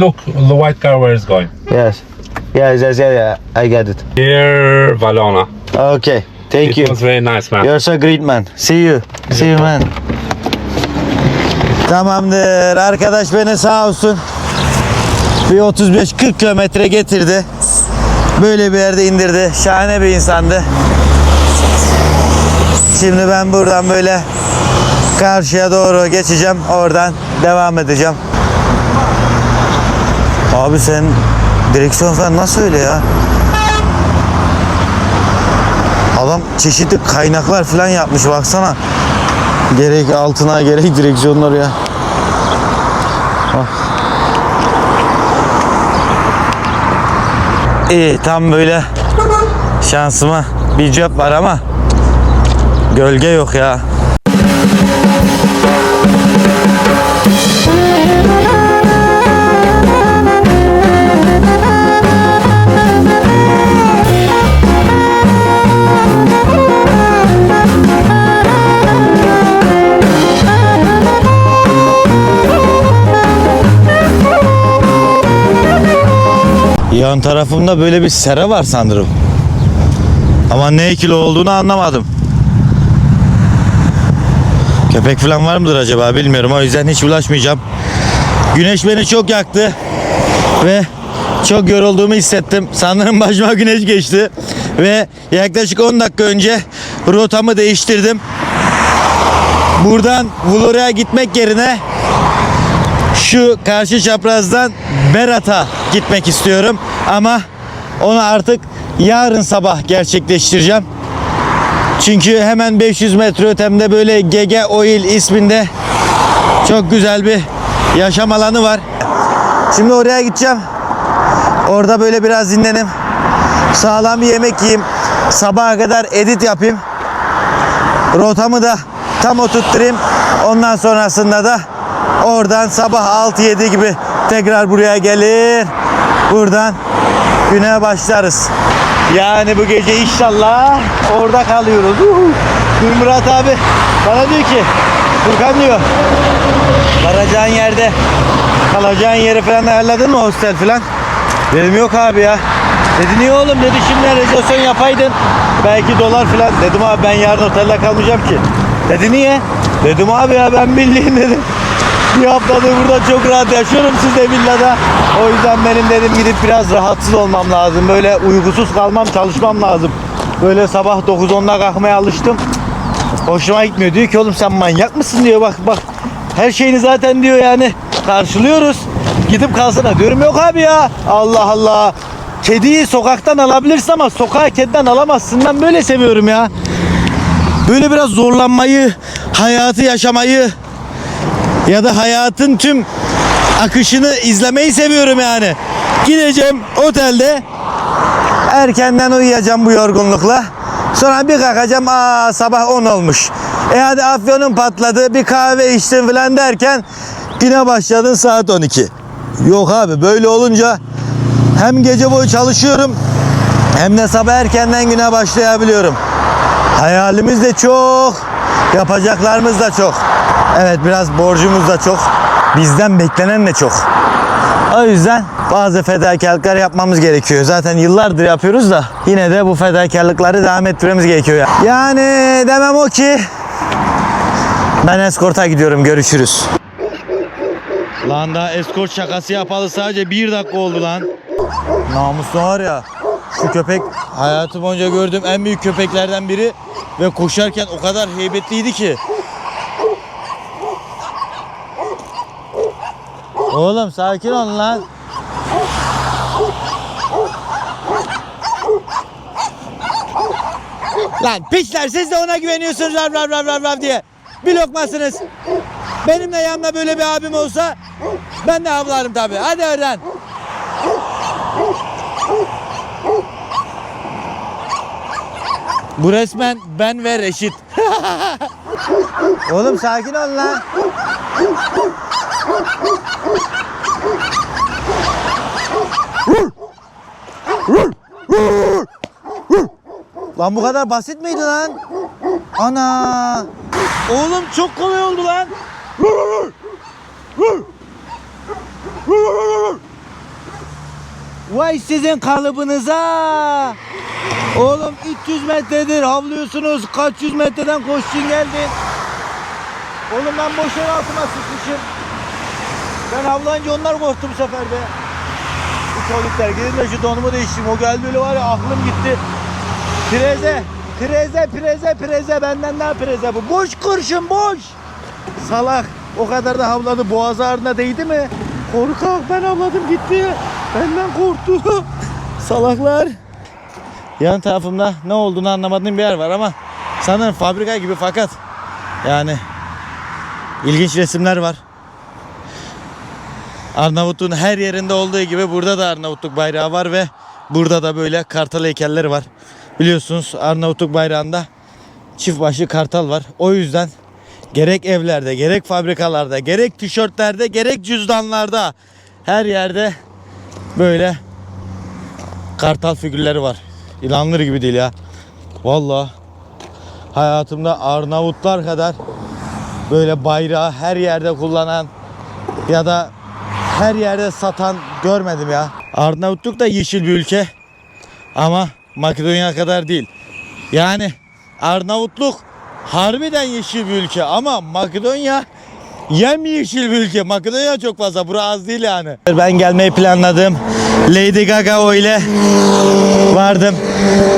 look, the white car where it's going. Yes. Yes, yes, yeah, yeah. I get it. Here, Valona. Okay. Thank it you. was very nice, man. You're so great man. See you. See you man. Tamamdır. Arkadaş beni sağ olsun. Bir 35-40 kilometre getirdi. Böyle bir yerde indirdi. Şahane bir insandı. Şimdi ben buradan böyle karşıya doğru geçeceğim. Oradan devam edeceğim. Abi sen direksiyon falan nasıl öyle ya? Adam çeşitli kaynaklar falan yapmış baksana. Gerek altına gerek direksiyonlar ya. Bak. İyi tam böyle şansıma bir cep var ama gölge yok ya. Yan tarafımda böyle bir sera var sanırım. Ama ne kilo olduğunu anlamadım. Köpek falan var mıdır acaba bilmiyorum. O yüzden hiç bulaşmayacağım. Güneş beni çok yaktı. Ve çok yorulduğumu hissettim. Sanırım başıma güneş geçti. Ve yaklaşık 10 dakika önce rotamı değiştirdim. Buradan Vlora'ya gitmek yerine şu karşı çaprazdan Berat'a gitmek istiyorum. Ama onu artık yarın sabah gerçekleştireceğim. Çünkü hemen 500 metre ötemde böyle Gege Oil isminde çok güzel bir yaşam alanı var. Şimdi oraya gideceğim. Orada böyle biraz dinlenim. Sağlam bir yemek yiyeyim. Sabaha kadar edit yapayım. Rotamı da tam oturtturayım. Ondan sonrasında da oradan sabah 6-7 gibi tekrar buraya gelir. Buradan güne başlarız. Yani bu gece inşallah orada kalıyoruz. Dün Murat abi bana diyor ki Furkan diyor varacağın yerde kalacağın yeri falan ayarladın mı hostel falan? Dedim yok abi ya. Dedi niye oğlum dedi şimdi rezervasyon yapaydın. Belki dolar falan. Dedim abi ben yarın otelde kalmayacağım ki. Dedi niye? Dedim abi ya ben bildiğin dedim. Bir haftadır burada çok rahat yaşıyorum siz de villada. O yüzden benim dedim gidip biraz rahatsız olmam lazım. Böyle uygusuz kalmam çalışmam lazım. Böyle sabah 9-10'da kalkmaya alıştım. Hoşuma gitmiyor. Diyor ki oğlum sen manyak mısın diyor bak bak. Her şeyini zaten diyor yani karşılıyoruz. Gidip kalsana diyorum yok abi ya. Allah Allah. Kediyi sokaktan alabilirsin ama sokağa kediden alamazsın. Ben böyle seviyorum ya. Böyle biraz zorlanmayı, hayatı yaşamayı ya da hayatın tüm akışını izlemeyi seviyorum yani. Gideceğim otelde erkenden uyuyacağım bu yorgunlukla. Sonra bir kalkacağım aa sabah 10 olmuş. E hadi afyonun patladı bir kahve içtim falan derken güne başladın saat 12. Yok abi böyle olunca hem gece boyu çalışıyorum hem de sabah erkenden güne başlayabiliyorum. Hayalimiz de çok, yapacaklarımız da çok. Evet biraz borcumuz da çok. Bizden beklenen de çok. O yüzden bazı fedakarlıklar yapmamız gerekiyor. Zaten yıllardır yapıyoruz da yine de bu fedakarlıkları devam ettirmemiz gerekiyor. Yani demem o ki ben eskorta gidiyorum. Görüşürüz. Lan daha eskort şakası yapalı sadece bir dakika oldu lan. Namuslu var ya şu köpek hayatım boyunca gördüğüm en büyük köpeklerden biri ve koşarken o kadar heybetliydi ki. Oğlum sakin ol lan. Lan piçler siz de ona güveniyorsunuz rav rav rav rav rav diye. Bir lokmasınız. Benim de yanımda böyle bir abim olsa ben de avlarım tabii. Hadi oradan. Bu resmen ben ve Reşit. Oğlum sakin ol lan. Lan bu kadar basit miydi lan? Ana. Oğlum çok kolay oldu lan. Vay sizin kalıbınıza. Oğlum 300 metredir havlıyorsunuz. Kaç yüz metreden koştun geldin. Oğlum ben boş yer altıma sıkışım. Ben havlayınca onlar korktu bu sefer be. Bu çocuklar gidin de şu donumu değiştireyim. O geldi öyle var ya aklım gitti. Preze, preze, preze, preze. Benden daha preze bu. Boş kurşun boş. Salak. O kadar da havladı. Boğaz ağrına değdi mi? Korkak ben havladım gitti. Benden korktu. Salaklar. Yan tarafımda ne olduğunu anlamadığım bir yer var ama sanırım fabrika gibi fakat yani ilginç resimler var. Arnavutluğun her yerinde olduğu gibi burada da Arnavutluk bayrağı var ve burada da böyle kartal heykelleri var. Biliyorsunuz Arnavutluk bayrağında çift başlı kartal var. O yüzden gerek evlerde, gerek fabrikalarda, gerek tişörtlerde, gerek cüzdanlarda her yerde böyle kartal figürleri var. İnanılır gibi değil ya. Vallahi hayatımda Arnavutlar kadar böyle bayrağı her yerde kullanan ya da her yerde satan görmedim ya. Arnavutluk da yeşil bir ülke ama Makedonya kadar değil. Yani Arnavutluk harbiden yeşil bir ülke ama Makedonya yem yeşil bir ülke. Makedonya çok fazla. Bura az değil yani. Ben gelmeyi planladım. Lady Gaga ile vardım.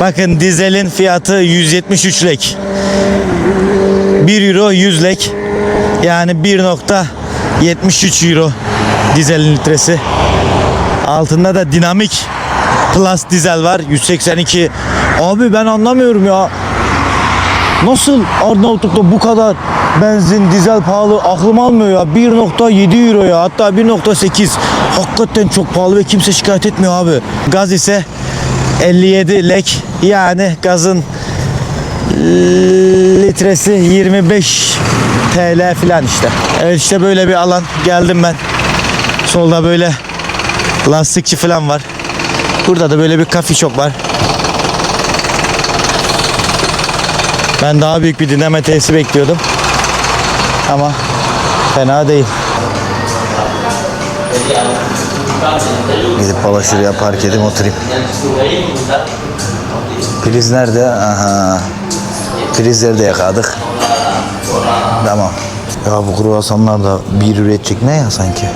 Bakın dizelin fiyatı 173 lek. 1 euro 100 lek. Yani 1.73 euro dizelin litresi. Altında da dinamik plus dizel var 182. Abi ben anlamıyorum ya. Nasıl Arnavutluk'ta bu kadar benzin, dizel pahalı aklım almıyor ya. 1.7 euro ya hatta 1.8. Hakikaten çok pahalı ve kimse şikayet etmiyor abi. Gaz ise 57 lek yani gazın litresi 25 TL falan işte. Evet işte böyle bir alan geldim ben. Solda böyle lastikçi falan var. Burada da böyle bir kafe shop var. Ben daha büyük bir dinleme tesisi bekliyordum. Ama fena değil. Gidip bala şuraya park edeyim oturayım. Priz nerede? Aha. Prizleri de yakadık. Tamam. Ya bu kruvasanlar da bir üretecek ne ya sanki?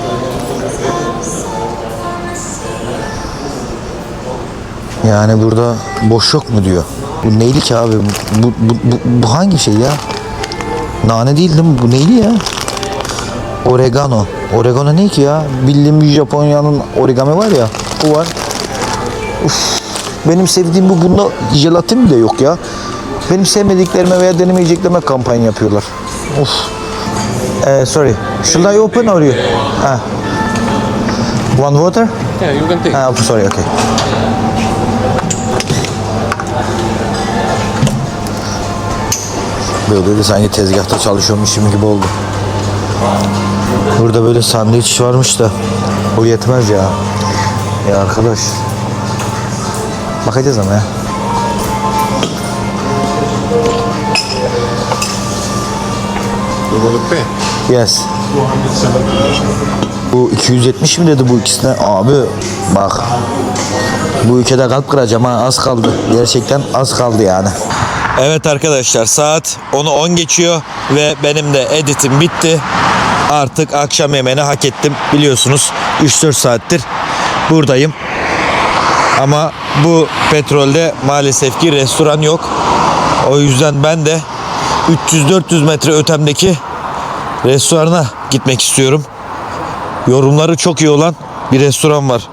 Yani burada boş yok mu diyor. Bu neyli ki abi? Bu, bu, bu, bu hangi şey ya? Nane değil değil mi? Bu neyli ya? Oregano. Oregano ne ki ya? Bildiğim Japonya'nın origami var ya. Bu var. Uf. Benim sevdiğim bu. Bunda jelatin bile yok ya. Benim sevmediklerime veya denemeyeceklerime kampanya yapıyorlar. Uf. Eh, sorry. Should I open or you? Ah. One water? Yeah, you can take. Ah, sorry, okay. Böyle de sanki tezgahta çalışıyormuşum gibi oldu. Burada böyle sandviç varmış da o yetmez ya. Ya arkadaş. Bakacağız ama ya. Yes. Bu 270 mi dedi bu ikisine? Abi bak. Bu ülkede kalp kıracağım ha az kaldı. Gerçekten az kaldı yani. Evet arkadaşlar saat 10'u 10 geçiyor ve benim de editim bitti. Artık akşam yemeğini hak ettim. Biliyorsunuz 3-4 saattir buradayım. Ama bu petrolde maalesef ki restoran yok. O yüzden ben de 300-400 metre ötemdeki restorana gitmek istiyorum. Yorumları çok iyi olan bir restoran var.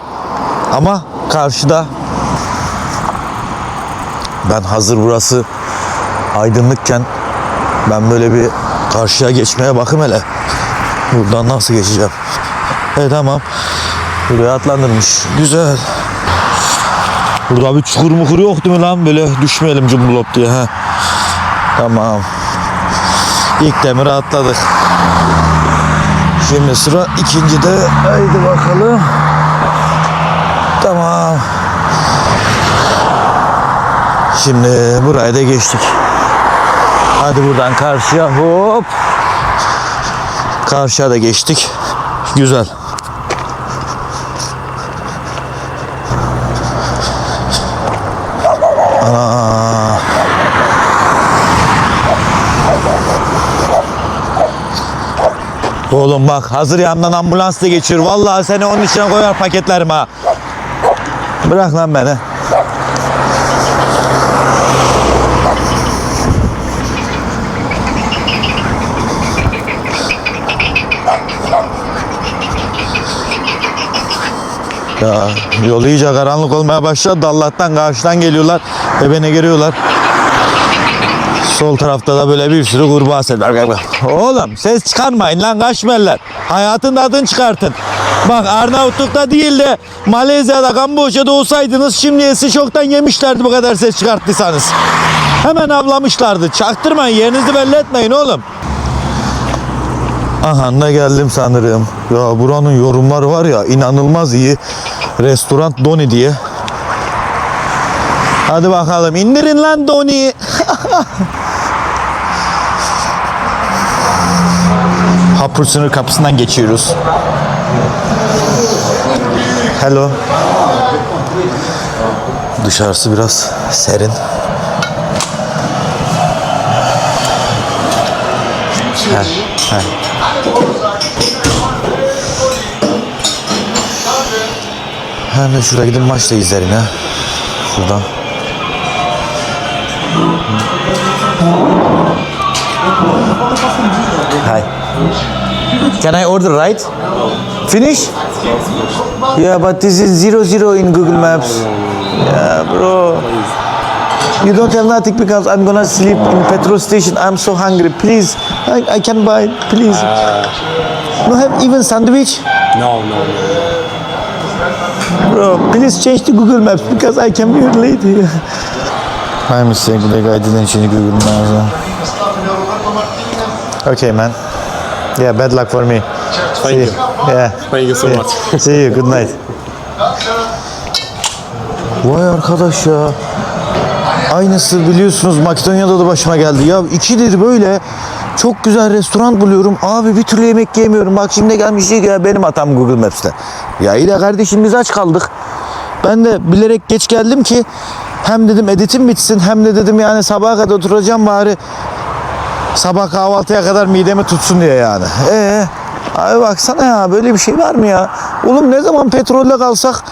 Ama karşıda ben hazır burası aydınlıkken ben böyle bir karşıya geçmeye bakım hele. Buradan nasıl geçeceğim? E tamam. Buraya atlandırmış. Güzel. Burada bir çukur mukur yok değil mi lan? Böyle düşmeyelim cumbulop diye. Ha. Tamam. İlk demir atladık. Şimdi sıra ikinci de. Haydi bakalım. Tamam. Şimdi burayı da geçtik. Hadi buradan karşıya hop. Karşıya da geçtik. Güzel. Ana. Oğlum bak hazır yandan ambulans da geçiyor. Vallahi seni onun içine koyar paketlerim ha. Bırak lan beni. Ya yol iyice karanlık olmaya başladı. Allah'tan karşıdan geliyorlar ve beni giriyorlar. Sol tarafta da böyle bir sürü kurbağa var. Oğlum ses çıkarmayın lan kaşmerler. Hayatın tadını çıkartın. Bak Arnavutluk'ta değil de Malezya'da, Kamboçya'da olsaydınız şimdi sizi çoktan yemişlerdi bu kadar ses çıkarttıysanız. Hemen avlamışlardı. Çaktırmayın yerinizi belli etmeyin oğlum. Aha da geldim sanırım. Ya buranın yorumları var ya inanılmaz iyi. Restoran Doni diye. Hadi bakalım indirin lan Doni. Hapur sınır kapısından geçiyoruz. Hello. Dışarısı biraz serin. Heh, heh. Hem de şuraya gidip maç da izlerim ya. Şuradan. Can I order right? Finish? Yeah, but this is zero zero in Google Maps. Yeah, bro. You don't have nothing because I'm gonna sleep in petrol station. I'm so hungry. Please, I, I can buy. Please. No have even sandwich. No, no, no. Bro, please change to Google Maps because I can be late here. My mistake, like I didn't change Google Maps. Okay, man. Yeah, bad luck for me. Thank you. Yeah. Thank you so much. See you, good night. Vay arkadaş ya. Aynısı biliyorsunuz Makedonya'da da başıma geldi. Ya ikidir böyle çok güzel restoran buluyorum. Abi bir türlü yemek yemiyorum. Bak şimdi gelmiş diyor ya benim hatam Google Maps'te. Ya iyi de kardeşim biz aç kaldık. Ben de bilerek geç geldim ki hem dedim editim bitsin hem de dedim yani sabaha kadar oturacağım bari sabah kahvaltıya kadar midemi tutsun diye yani. Ee, abi baksana ya böyle bir şey var mı ya? Oğlum ne zaman petrolle kalsak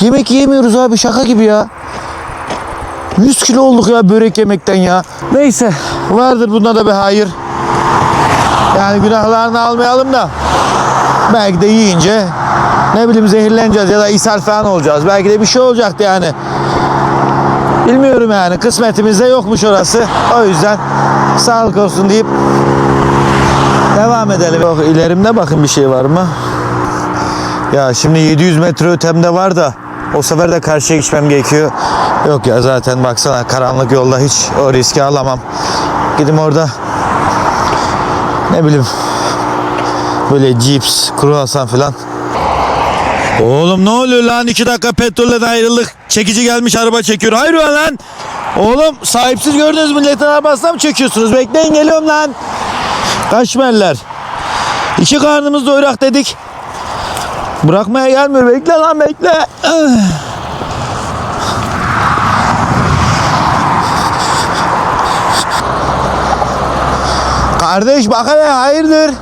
yemek yemiyoruz abi şaka gibi ya. 100 kilo olduk ya börek yemekten ya. Neyse vardır bunda da bir hayır. Yani günahlarını almayalım da belki de yiyince ne bileyim zehirleneceğiz ya da ishal falan olacağız. Belki de bir şey olacaktı yani. Bilmiyorum yani kısmetimizde yokmuş orası. O yüzden sağlık olsun deyip devam edelim. Yok ilerimde bakın bir şey var mı? Ya şimdi 700 metre ötemde var da o sefer de karşıya geçmem gerekiyor. Yok ya zaten baksana karanlık yolda hiç o riski alamam. Gidim orada ne bileyim böyle cips, kruvasan falan. Oğlum ne oluyor lan? iki dakika petrolle ayrıldık. Çekici gelmiş araba çekiyor. Hayır lan. Oğlum sahipsiz gördünüz milletin arabasına mı çekiyorsunuz? Bekleyin geliyorum lan. Kaşmerler. İki karnımız doyurak dedik. Bırakmaya gelmiyor. Bekle lan bekle. Kardeş bak hele hayırdır?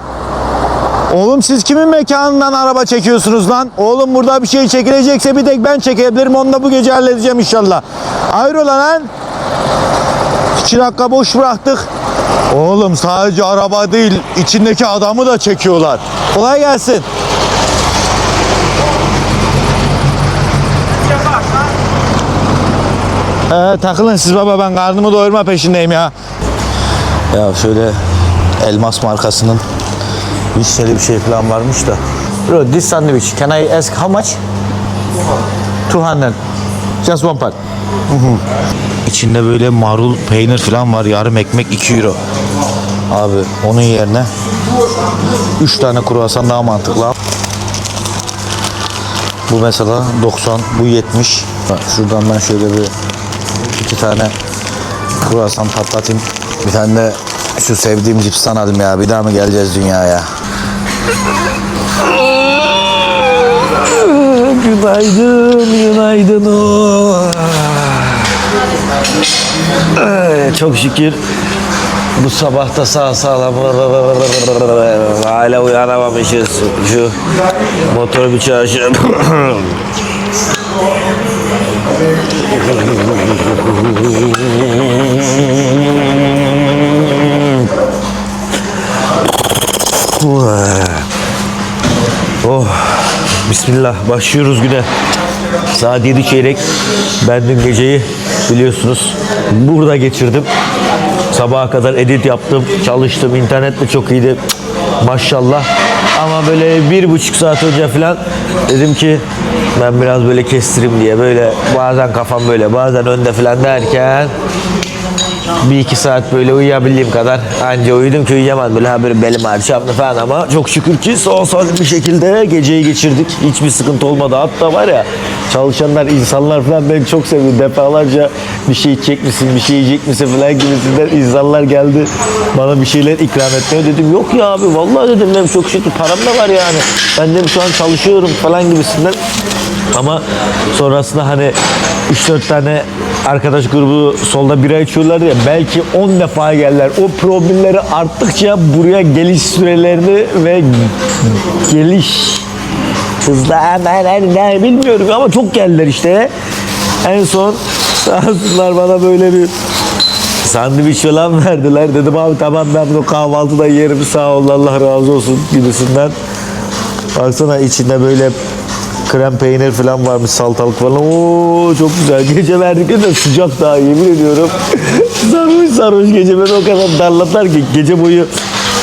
Oğlum siz kimin mekanından araba çekiyorsunuz lan? Oğlum burada bir şey çekilecekse bir tek ben çekebilirim. Onu da bu gece halledeceğim inşallah. Hayrola lan? İki dakika boş bıraktık. Oğlum sadece araba değil, içindeki adamı da çekiyorlar. Kolay gelsin. Ee, takılın siz baba ben karnımı doyurma peşindeyim ya. Ya şöyle elmas markasının vişneli bir şey falan varmış da. Bro this sandwich can I ask how much? 200. Just one part. İçinde böyle marul peynir falan var. Yarım ekmek 2 euro. Abi onun yerine 3 tane kruvasan daha mantıklı. Bu mesela 90, bu 70. Bak şuradan ben şöyle bir iki tane kruvasan patlatayım. Bir tane de şu sevdiğim cipsten alayım ya. Bir daha mı geleceğiz dünyaya? Günaydın, günaydın. Ay, Çok şükür Bu sabah da sağ sağlam hala uyanamamışız. Şu motoru bir çalışır. Oh, Bismillah başlıyoruz güne. Saat 7 çeyrek. Ben dün geceyi biliyorsunuz burada geçirdim. Sabaha kadar edit yaptım, çalıştım. İnternet de çok iyiydi. Maşallah. Ama böyle bir buçuk saat önce falan dedim ki ben biraz böyle kestireyim diye böyle bazen kafam böyle bazen önde falan derken bir iki saat böyle uyuyabildiğim kadar anca uyudum ki uyuyamadım böyle ha belim ağrı çaplı falan ama çok şükür ki sağ salim bir şekilde geceyi geçirdik. Hiçbir sıkıntı olmadı. Hatta var ya çalışanlar, insanlar falan beni çok sevdi. Defalarca bir şey içecek misin, bir şey yiyecek misin falan gibisinden insanlar geldi. Bana bir şeyler ikram etmeye dedim. Yok ya abi vallahi dedim benim çok şükür param da var yani. Ben dedim şu an çalışıyorum falan gibisinden. Ama sonrasında hani 3-4 tane arkadaş grubu solda bira içiyorlar ya belki 10 defa geldiler. O problemleri arttıkça buraya geliş sürelerini ve geliş hızla hemen ne bilmiyorum ama çok geldiler işte. En son sağ olsunlar bana böyle bir sandviç falan verdiler. Dedim abi tamam ben bunu kahvaltıda yerim sağ ol Allah razı olsun gibisinden. Baksana içinde böyle krem peynir falan varmış salatalık falan. Oo çok güzel. Gece verdikleri de sıcak daha yemin ediyorum. sarhoş sarhoş gece beni o kadar darladılar ki gece boyu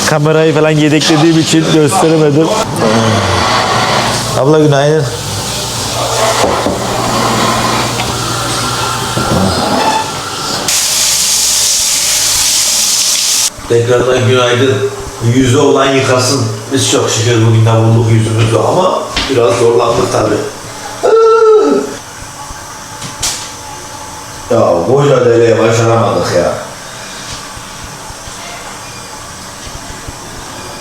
kamerayı falan yedeklediğim için gösteremedim. Abla günaydın. Tekrardan günaydın. Yüzü olan yıkasın. Biz çok şükür bugünden bulduk yüzümüzü ama biraz zorlandık tabi. Ya boyla deliğe başaramadık ya.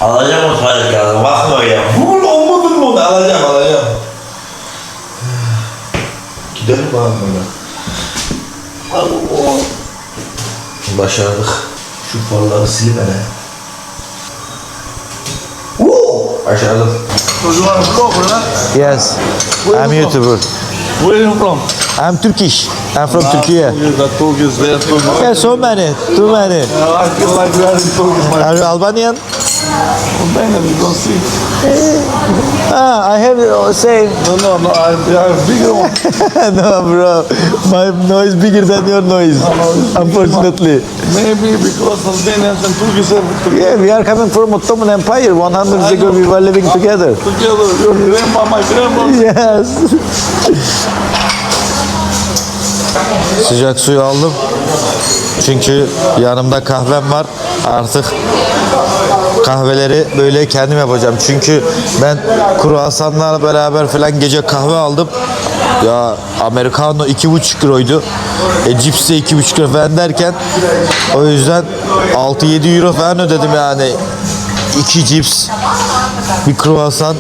Alacağım o kağıdını bakma öyle. Vur olmadın mı? Alacağım alacağım. Gidelim böyle. Allah. Başardık. Şu farları silip hele. Woo! Başardım. So you are blogger, huh? Yes, I'm YouTuber. Where are you from? I'm Turkish. I'm from Turkey. Turkish, they are Turkish. Yeah, so many, too many. I feel like we are in Turkish, my Are you Albanian? Friend. You don't see. Ah, I have the same. No, no, no. I, I have bigger one. no, bro. My noise bigger than your noise. Unfortunately. Maybe because Albanians and Turkish are together. Yeah, we are coming from Ottoman Empire. 100 years ago, we were living together. Together. Your grandma, my grandma. Yes. Sıcak suyu aldım. Çünkü yanımda kahvem var. Artık kahveleri böyle kendim yapacağım. Çünkü ben kruvasanlarla beraber falan gece kahve aldım. Ya Americano 2,5 euroydu. E cips de 2,5 euro falan derken o yüzden 6-7 euro falan ödedim yani. 2 cips, bir kruvasan,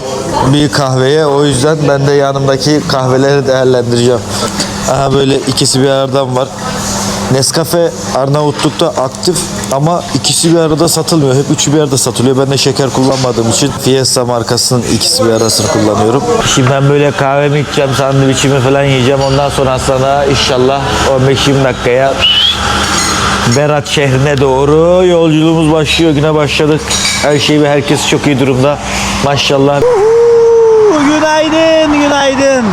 bir kahveye. O yüzden ben de yanımdaki kahveleri değerlendireceğim. Aha böyle ikisi bir aradan var. Nescafe Arnavutluk'ta aktif ama ikisi bir arada satılmıyor. Hep üçü bir arada satılıyor. Ben de şeker kullanmadığım için Fiesta markasının ikisi bir arasını kullanıyorum. Şimdi ben böyle kahvemi içeceğim, sandviçimi falan yiyeceğim. Ondan sonra sana inşallah 15-20 dakikaya Berat şehrine doğru yolculuğumuz başlıyor. Güne başladık. Her şey ve herkes çok iyi durumda. Maşallah. Günaydın, günaydın.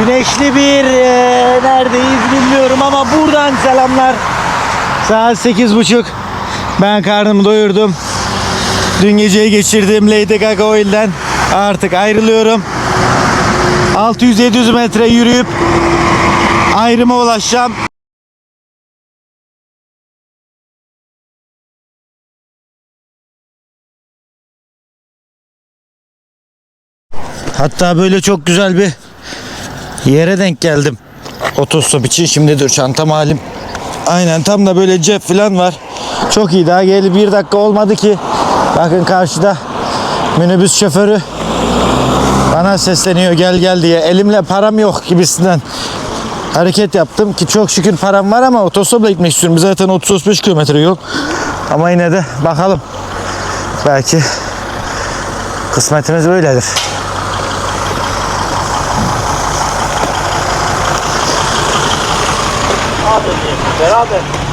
Güneşli bir e, neredeyiz bilmiyorum ama buradan selamlar. Saat sekiz buçuk. Ben karnımı doyurdum. Dün geceyi geçirdim Lady Gaga Oil'den. Artık ayrılıyorum. 600-700 metre yürüyüp ayrıma ulaşacağım. Hatta böyle çok güzel bir yere denk geldim. Otostop için şimdi dur çantam halim. Aynen tam da böyle cep falan var. Çok iyi daha geldi bir dakika olmadı ki. Bakın karşıda minibüs şoförü bana sesleniyor gel gel diye. Elimle param yok gibisinden hareket yaptım ki çok şükür param var ama otostopla gitmek istiyorum. Zaten 30-35 kilometre yol. Ama yine de bakalım. Belki kısmetimiz böyledir.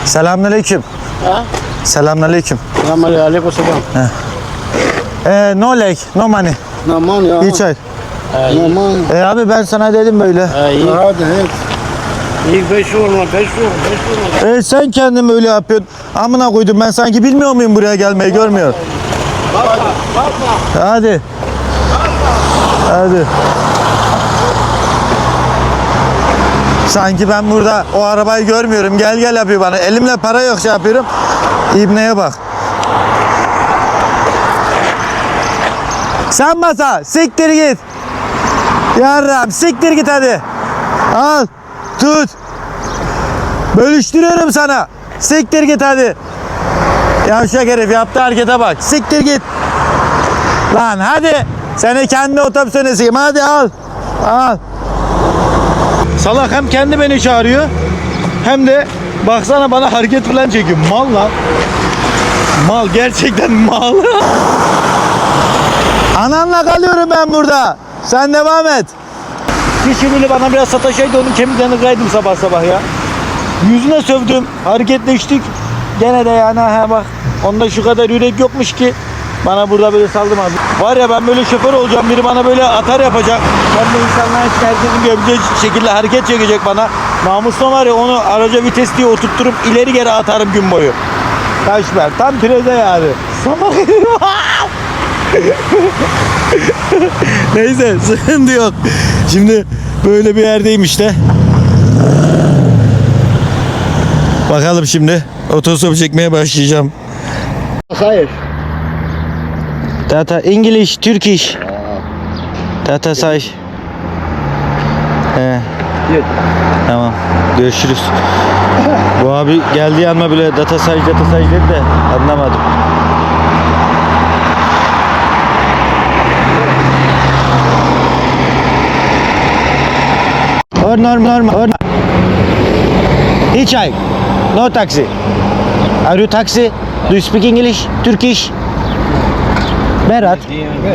Selamünaleyküm. Selamünaleyküm. Alaikum salam. Ee, no lake, no money. No money. huh? Hiç hayır. No money. E abi ben sana dedim böyle. Hadi hep. İlk beş olma, beş olma, beş olma. E sen kendin böyle yapıyorsun. Amına koydum ben sanki bilmiyor muyum buraya gelmeyi görmüyor. Hadi. Hadi. Sanki ben burada o arabayı görmüyorum. Gel gel yapıyor bana. Elimle para yok şey yapıyorum. İbneye bak. Sen basa. Siktir git. Yarram siktir git hadi. Al. Tut. Bölüştürüyorum sana. Siktir git hadi. Yavşak herif yaptı harekete bak. Siktir git. Lan hadi. Seni kendi otobüsüne sikeyim. Hadi al. Al. Salak hem kendi beni çağırıyor. Hem de baksana bana hareket falan çekiyor. Mal lan. Mal gerçekten mal. Ananla kalıyorum ben burada. Sen devam et. Kişiliği bana biraz sataşaydı onun kemiklerini kaydım sabah sabah ya. Yüzüne sövdüm. Hareketleştik. Gene de yani ha bak. Onda şu kadar yürek yokmuş ki. Bana burada böyle saldım abi. Var ya ben böyle şoför olacağım. Biri bana böyle atar yapacak. Ben de insanların herkesin görebileceği şekilde hareket çekecek bana. Namusla var ya onu araca vites diye oturtturup ileri geri atarım gün boyu. Kaç ver. Tam preze yani. Sabah Neyse sıkıntı yok. Şimdi böyle bir yerdeyim işte. Bakalım şimdi otostop çekmeye başlayacağım. Hayır. Tata English, Turkish. Tata say. He. Tamam. Görüşürüz. Bu abi geldiği yanıma bile data say data say dedi de anlamadım. Or norm norm or Hitchhike. No taxi. Are you taxi? Do you speak English? Turkish? Berat.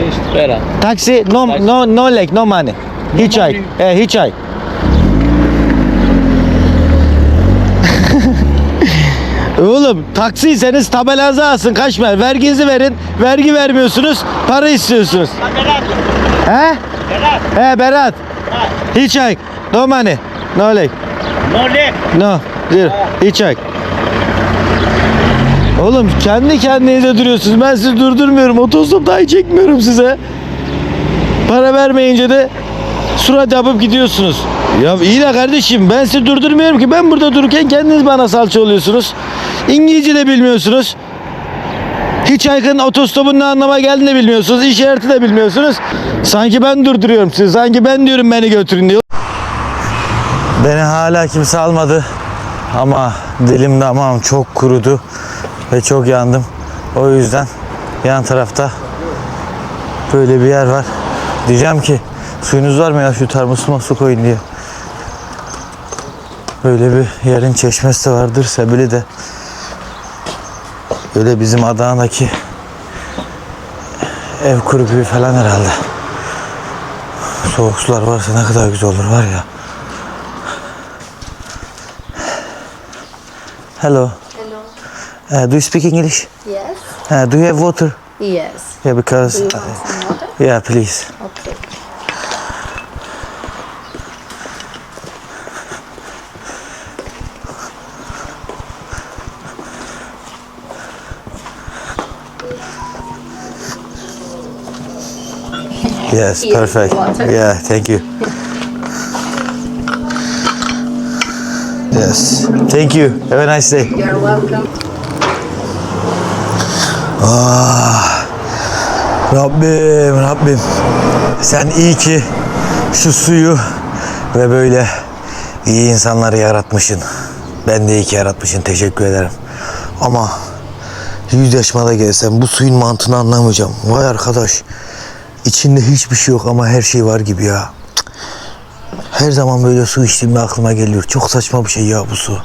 Espera. Taxi no no no like no money. Hitchhike. Eh, hitchhike. Oğlum taksiyseniz tabelanızı alsın kaçma. Verginizi verin. Vergi vermiyorsunuz. Para istiyorsunuz. He? He Berat. Hitchhike. No money. No like. No leg. No. Zero. Hitchhike. Oğlum kendi kendinize duruyorsunuz. Ben sizi durdurmuyorum. Otostop dahi çekmiyorum size. Para vermeyince de surat yapıp gidiyorsunuz. Ya iyi de kardeşim ben sizi durdurmuyorum ki. Ben burada dururken kendiniz bana salça oluyorsunuz. İngilizce de bilmiyorsunuz. Hitchhike'ın otostopun ne anlama geldiğini de bilmiyorsunuz. İşareti de bilmiyorsunuz. Sanki ben durduruyorum sizi. Sanki ben diyorum beni götürün diyor. Beni hala kimse almadı. Ama dilim damağım çok kurudu ve çok yandım. O yüzden yan tarafta böyle bir yer var. Diyeceğim ki suyunuz var mı ya şu termosuma su koyun diye. Böyle bir yerin çeşmesi vardır. Sebili de böyle bizim Adana'daki ev kulübü falan herhalde. Soğuk sular varsa ne kadar güzel olur var ya. Hello. Hello. Uh, do you speak English? Yes. Uh, do you have water? Yes. Yeah, because Do you want some water? yeah, please. Yes, Here, perfect. water. Yeah, thank you. Yes, thank you. Have a nice day. You're welcome. Rabbim, Rabbim. Sen iyi ki şu suyu ve böyle iyi insanları yaratmışsın. Ben de iyi ki yaratmışsın. Teşekkür ederim. Ama 100 yaşıma da gelsem bu suyun mantığını anlamayacağım. Vay arkadaş. İçinde hiçbir şey yok ama her şey var gibi ya. Her zaman böyle su içtiğimde aklıma geliyor. Çok saçma bir şey ya bu su.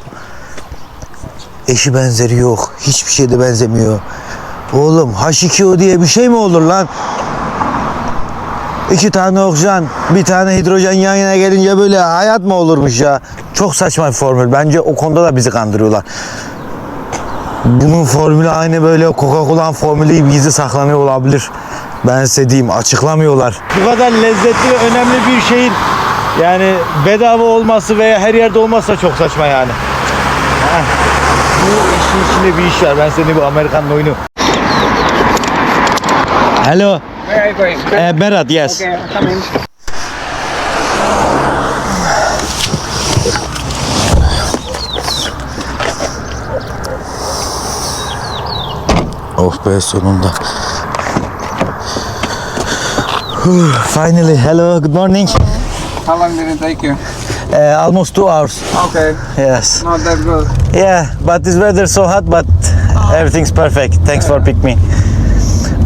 Eşi benzeri yok. Hiçbir şeyde benzemiyor. Oğlum H2O diye bir şey mi olur lan? İki tane oksijen, bir tane hidrojen yan yana gelince böyle hayat mı olurmuş ya? Çok saçma bir formül. Bence o konuda da bizi kandırıyorlar. Bunun formülü aynı böyle Coca-Cola'nın formülü gibi gizli saklanıyor olabilir. Ben size diyeyim açıklamıyorlar. Bu kadar lezzetli ve önemli bir şeyin yani bedava olması veya her yerde olması da çok saçma yani. Heh. Bu işin içinde bir iş var. Ben seni bu Amerikan'ın oyunu. Hello. Where are you going? Uh, Berat, yes. Okay, come in. Oh be sonunda. Finally, hello, good morning. How long did it take you? Uh, almost two hours. Okay, Yes. not that good. Yeah, but this weather so hot, but everything's perfect. Thanks for picking me.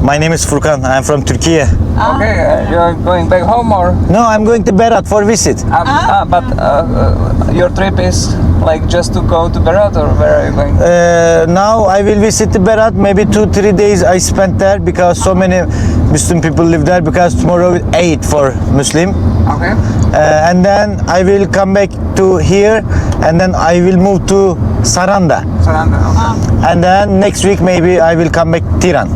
My name is Furkan. I'm from Turkey. Okay, uh, you're going back home or? No, I'm going to Berat for visit. Uh, uh, but uh, uh, your trip is like just to go to Berat or where are you going? Uh, now I will visit Berat. Maybe two, three days I spent there because so many Muslim people live there. Because tomorrow is Eid for Muslim. Okay. Uh, and then I will come back to here, and then I will move to Saranda. Saranda. Okay. And then next week maybe I will come back Tiran,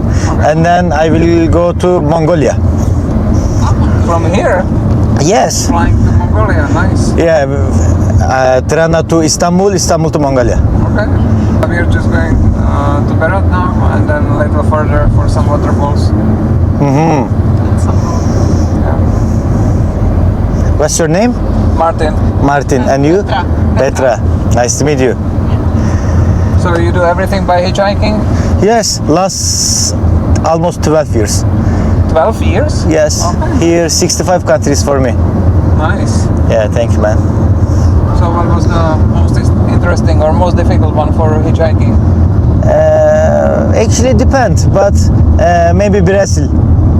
and then I will go to Mongolia. From here, Yes. flying to Mongolia. Nice. Yeah. Uh, Tirana to Istanbul, Istanbul to Mongolia. Okay. We're just going uh, to Berat now and then a little further for some waterfalls. What's your name? Martin, Martin. And you? Petra. Petra. Nice to meet you. so you do everything by hitchhiking? Yes. Last almost 12 years. 12 years? Yes. Okay. Here 65 countries for me. Nice. Yeah. Thank you, man. So what was the most interesting or most difficult one for hitchhiking? Uh, actually depends, but uh, maybe Brazil.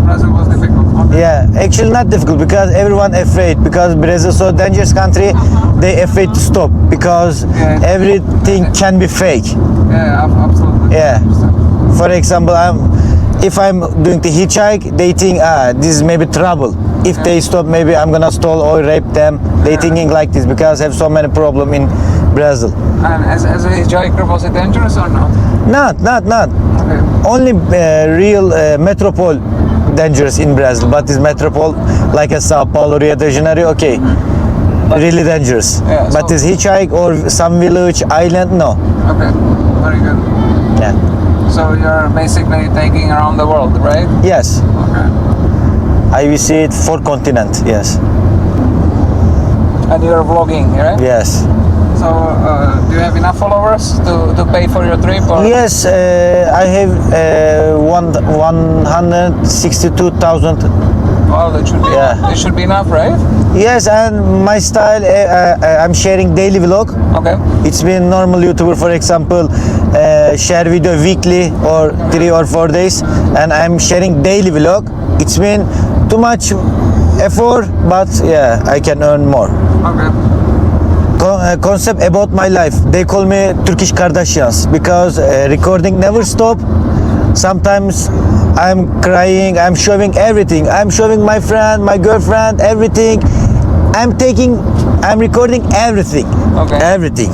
Brazil was difficult. Okay. Yeah, actually not difficult because everyone afraid because Brazil so dangerous country. They afraid to stop because Yeah. everything can be fake. Yeah, absolutely. Yeah. For example, I'm if I'm doing the hitchhike, they think ah this is maybe trouble. If they stop, maybe I'm gonna stall or rape them. They thinking like this because have so many problem in Brazil. And as, as a hitchhiker, was it dangerous or not? Not, not, not. Okay. Only uh, real uh, metropole dangerous in Brazil, but this metropole like a Sao Paulo, Rio de Janeiro, okay, really dangerous. Yeah, but so- this hitchhike or some village, island, no. Okay. Very good. Yeah. So you're basically taking around the world, right? Yes, Okay. I visit four continent. Yes, And you're vlogging, right? yes, So uh, do you have enough followers to, to pay for your trip? Or? yes. Uh, I have uh, one one hundred sixty-two thousand. Well, that should be. Yeah. It should be enough, right? Yes, and my style. Uh, uh, I'm sharing daily vlog. Okay. It's been normal YouTuber, for example, uh, share video weekly or three or four days, and I'm sharing daily vlog. It's been too much effort, but yeah, I can earn more. Okay. Con- uh, concept about my life. They call me Turkish Kardashians because uh, recording never stop. Sometimes I'm crying. I'm showing everything. I'm showing my friend, my girlfriend, everything. I'm taking. I'm recording everything. Okay. Everything.